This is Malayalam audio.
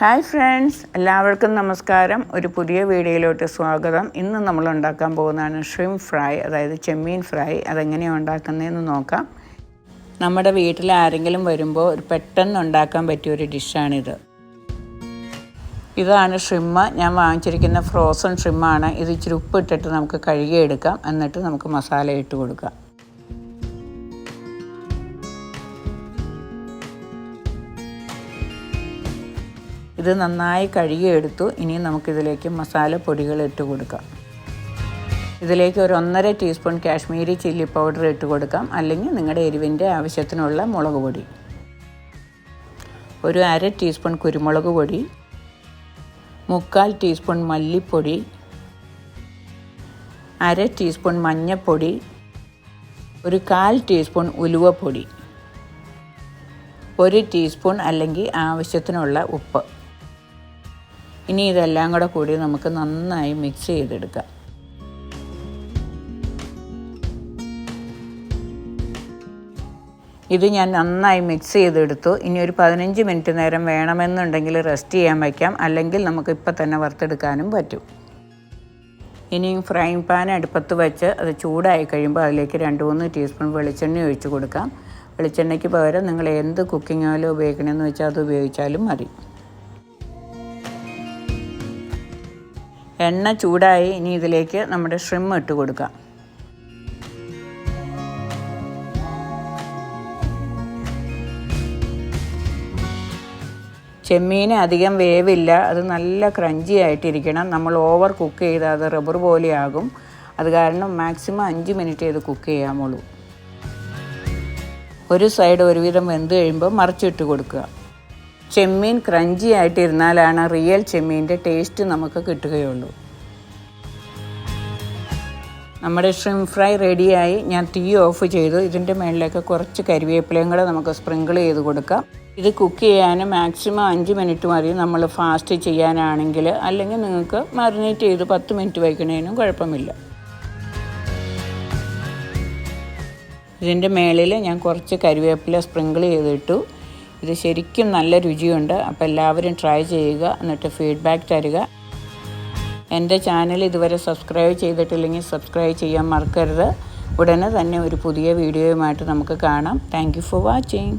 ഹായ് ഫ്രണ്ട്സ് എല്ലാവർക്കും നമസ്കാരം. ഒരു പുതിയ വീഡിയോയിലോട്ട് സ്വാഗതം. ഇന്ന് നമ്മൾ ഉണ്ടാക്കാൻ പോകുന്നതാണ് ഷ്രിം ഫ്രൈ അതായത് ചെമ്മീൻ ഫ്രൈ അതെങ്ങനെയാണ് ഉണ്ടാക്കുന്നതെന്ന് നോക്കാം. നമ്മുടെ വീട്ടിൽ ആരെങ്കിലും വരുമ്പോൾ ഒരു പെട്ടെന്ന് ഉണ്ടാക്കാൻ പറ്റിയ ഒരു ഡിഷാണിത് ഇതാണ് ഷ്രിമ്മ് ഞാൻ വാങ്ങിച്ചിരിക്കുന്ന ഫ്രോസൺ ഷ്രിമ്മാണ് ഇത് ഇച്ചിരി ഉപ്പ് ഇട്ടിട്ട് നമുക്ക് കഴുകിയെടുക്കാം. എന്നിട്ട് നമുക്ക് മസാല ഇട്ട് കൊടുക്കാം. ഇത് നന്നായി കഴുകിയെടുത്തു ഇനി നമുക്കിതിലേക്ക് മസാല പൊടികൾ ഇട്ട് കൊടുക്കാം. ഇതിലേക്ക് ഒരു ഒന്നര ടീസ്പൂൺ കാശ്മീരി ചില്ലി പൗഡർ ഇട്ട് കൊടുക്കാം. അല്ലെങ്കിൽ നിങ്ങളുടെ എരിവിന്റെ ആവശ്യത്തിനുള്ള മുളക് പൊടി. ഒരു അര ടീസ്പൂൺ കുരുമുളക് പൊടി. മുക്കാൽ ടീസ്പൂൺ മല്ലിപ്പൊടി. അര ടീസ്പൂൺ മഞ്ഞൾപ്പൊടി ഒരു കാൽ ടീസ്പൂൺ ഉലുവപ്പൊടി. ഒരു ടീസ്പൂൺ അല്ലെങ്കിൽ ആവശ്യത്തിനുള്ള ഉപ്പ്. ഇനി ഇതെല്ലാം കൂടെ കൂടി നമുക്ക് നന്നായി മിക്സ് ചെയ്തെടുക്കാം. ഇത് ഞാൻ നന്നായി മിക്സ് ചെയ്തെടുത്തു. ഇനി ഒരു പതിനഞ്ച് മിനിറ്റ് നേരം വേണമെന്നുണ്ടെങ്കിൽ റെസ്റ്റ് ചെയ്യാൻ വയ്ക്കാം. അല്ലെങ്കിൽ നമുക്ക് ഇപ്പം തന്നെ വറുത്തെടുക്കാനും പറ്റും. ഇനി ഫ്രൈങ് പാൻ അടുപ്പത്ത് വെച്ച് അത് ചൂടായി കഴിയുമ്പോൾ അതിലേക്ക് രണ്ട് മൂന്ന് ടീസ്പൂൺ വെളിച്ചെണ്ണ ഒഴിച്ച് കൊടുക്കാം. വെളിച്ചെണ്ണയ്ക്ക് പകരം നിങ്ങൾ എന്ത് കുക്കിംഗ് ഓയിൽ ഉപയോഗിക്കണമെന്ന് വെച്ചാൽ അത് ഉപയോഗിച്ചാലും മതി. എണ്ണ ചൂടായി ഇനി ഇതിലേക്ക് നമ്മുടെ ഷ്രിം ഇട്ട് കൊടുക്കാം. ചെമ്മീൻ അധികം വേവില്ല അത് നല്ല ക്രഞ്ചി ആയിട്ടിരിക്കണം. നമ്മൾ ഓവർ കുക്ക് ചെയ്താൽ അത് റബ്ബർ പോലെയാകും. അത് കാരണം മാക്സിമം അഞ്ച് മിനിറ്റ് ചെയ്ത് കുക്ക് ചെയ്യാമുള്ളൂ ഒരു സൈഡ് ഒരുവിധം വെന്ത് കഴിയുമ്പോൾ മറിച്ചിട്ട് കൊടുക്കുക. ചെമ്മീൻ ക്രഞ്ചി ആയിട്ടിരുന്നാലാണ് റിയൽ ചെമ്മീന്റെ ടേസ്റ്റ് നമുക്ക് കിട്ടുകയുള്ളൂ. നമ്മുടെ ഷ്രിം ഫ്രൈ റെഡിയായി ഞാൻ തീ ഓഫ് ചെയ്തു. ഇതിന്റെ മേളിലേക്ക് കുറച്ച് കരിവേപ്പിലയും കൂടെ നമുക്ക് സ്പ്രിങ്കിൾ ചെയ്ത് കൊടുക്കാം. ഇത് കുക്ക് ചെയ്യാൻ മാക്സിമം അഞ്ച് മിനിറ്റ് മതി. നമ്മൾ ഫാസ്റ്റ് ചെയ്യാനാണെങ്കിൽ അല്ലെങ്കിൽ നിങ്ങൾക്ക് മറിനേറ്റ് ചെയ്ത് പത്ത് മിനിറ്റ് വയ്ക്കണേനും കുഴപ്പമില്ല. ഇതിന്റെ മേളിൽ ഞാൻ കുറച്ച് കരിവേപ്പില സ്പ്രിങ്കിൾ ചെയ്തിട്ടു. ഇത് ശരിക്കും നല്ല രുചിയുണ്ട്. അപ്പോൾ എല്ലാവരും ട്രൈ ചെയ്യുക എന്നിട്ട് ഫീഡ്ബാക്ക് തരിക. എന്റെ ചാനൽ ഇതുവരെ സബ്സ്ക്രൈബ് ചെയ്തിട്ടില്ലെങ്കിൽ സബ്സ്ക്രൈബ് ചെയ്യാൻ മറക്കരുത്. ഉടനെ തന്നെ ഒരു പുതിയ വീഡിയോയുമായിട്ട് നമുക്ക് കാണാം. Thank for watching